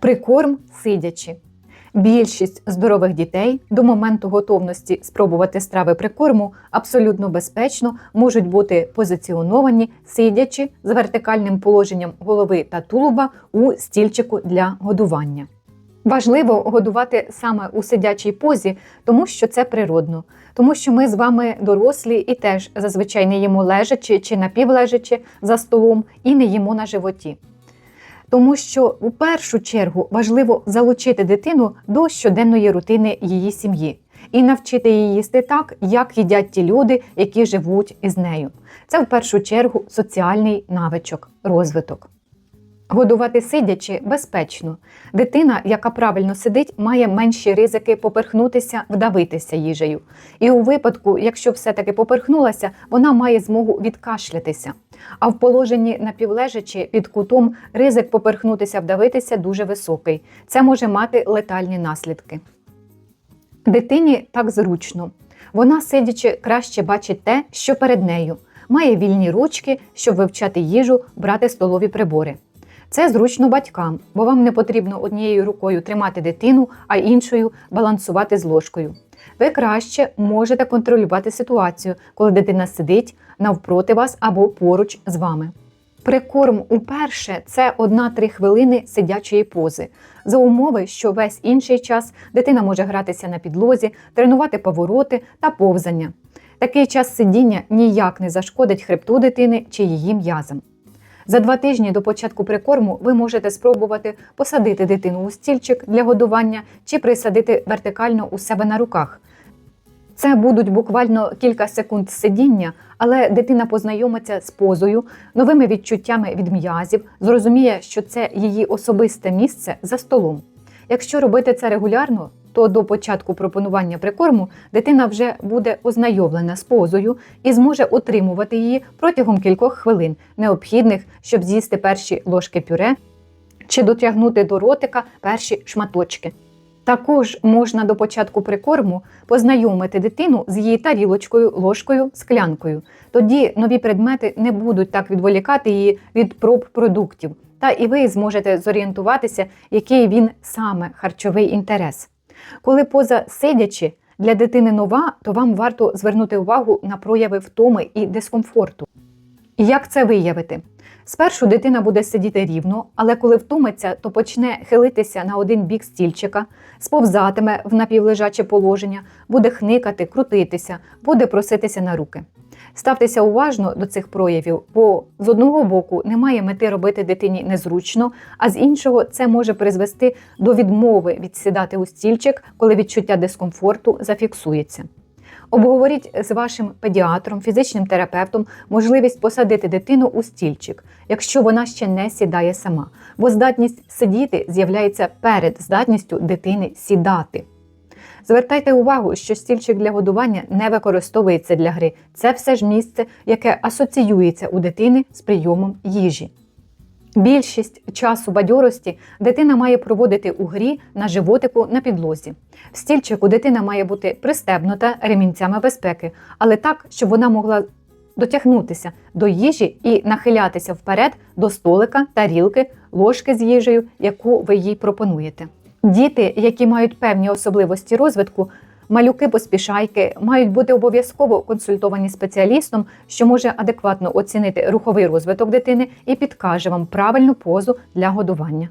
Прикорм сидячи. Більшість здорових дітей до моменту готовності спробувати страви прикорму абсолютно безпечно можуть бути позиціоновані сидячи з вертикальним положенням голови та тулуба у стільчику для годування. Важливо годувати саме у сидячій позі, тому що це природно, тому що ми з вами дорослі і теж зазвичай не їмо лежачи чи напівлежачи за столом і не їмо на животі. Тому що у першу чергу важливо залучити дитину до щоденної рутини її сім'ї і навчити її їсти так, як їдять ті люди, які живуть із нею. Це в першу чергу соціальний навичок, розвиток. Годувати сидячи безпечно. Дитина, яка правильно сидить, має менші ризики поперхнутися, вдавитися їжею. І у випадку, якщо все-таки поперхнулася, вона має змогу відкашлятися. А в положенні напівлежачи під кутом ризик поперхнутися, вдавитися дуже високий. Це може мати летальні наслідки. Дитині так зручно. Вона, сидячи, краще бачить те, що перед нею. Має вільні ручки, щоб вивчати їжу, брати столові прибори. Це зручно батькам, бо вам не потрібно однією рукою тримати дитину, а іншою балансувати з ложкою. Ви краще можете контролювати ситуацію, коли дитина сидить навпроти вас або поруч з вами. Прикорм уперше це 1-3 хвилини сидячої пози, за умови, що весь інший час дитина може гратися на підлозі, тренувати повороти та повзання. Такий час сидіння ніяк не зашкодить хребту дитини чи її м'язам. За два тижні до початку прикорму ви можете спробувати посадити дитину у стільчик для годування чи присадити вертикально у себе на руках. Це будуть буквально кілька секунд сидіння, але дитина познайомиться з позою, новими відчуттями від м'язів, зрозуміє, що це її особисте місце за столом. Якщо робити це регулярно, то до початку пропонування прикорму дитина вже буде ознайомлена з позою і зможе отримувати її протягом кількох хвилин, необхідних, щоб з'їсти перші ложки пюре чи дотягнути до ротика перші шматочки. Також можна до початку прикорму познайомити дитину з її тарілочкою, ложкою, склянкою. Тоді нові предмети не будуть так відволікати її від проб продуктів, та і ви зможете зорієнтуватися, який він саме харчовий інтерес. Коли поза сидячи для дитини нова, то вам варто звернути увагу на прояви втоми і дискомфорту. І Як це виявити? Спершу дитина буде сидіти рівно, але коли втомиться, то почне хилитися на один бік стільчика, сповзатиме в напівлежаче положення, буде хникати, крутитися, буде проситися на руки. Ставтеся уважно до цих проявів, бо з одного боку немає мети робити дитині незручно, а з іншого це може призвести до відмови відсідати у стільчик, коли відчуття дискомфорту зафіксується. Обговоріть з вашим педіатром, фізичним терапевтом можливість посадити дитину у стільчик, якщо вона ще не сідає сама, бо здатність сидіти з'являється перед здатністю дитини сідати. Звертайте увагу, що стільчик для годування не використовується для гри. Це все ж місце, яке асоціюється у дитини з прийомом їжі. Більшість часу бадьорості дитина має проводити у грі на животику на підлозі. В стільчику дитина має бути пристебнута ремінцями безпеки, але так, щоб вона могла дотягнутися до їжі і нахилятися вперед до столика, тарілки, ложки з їжею, яку ви їй пропонуєте. Діти, які мають певні особливості розвитку, малюки поспішайки, мають бути обов'язково консультовані спеціалістом, що може адекватно оцінити руховий розвиток дитини і підкаже вам правильну позу для годування.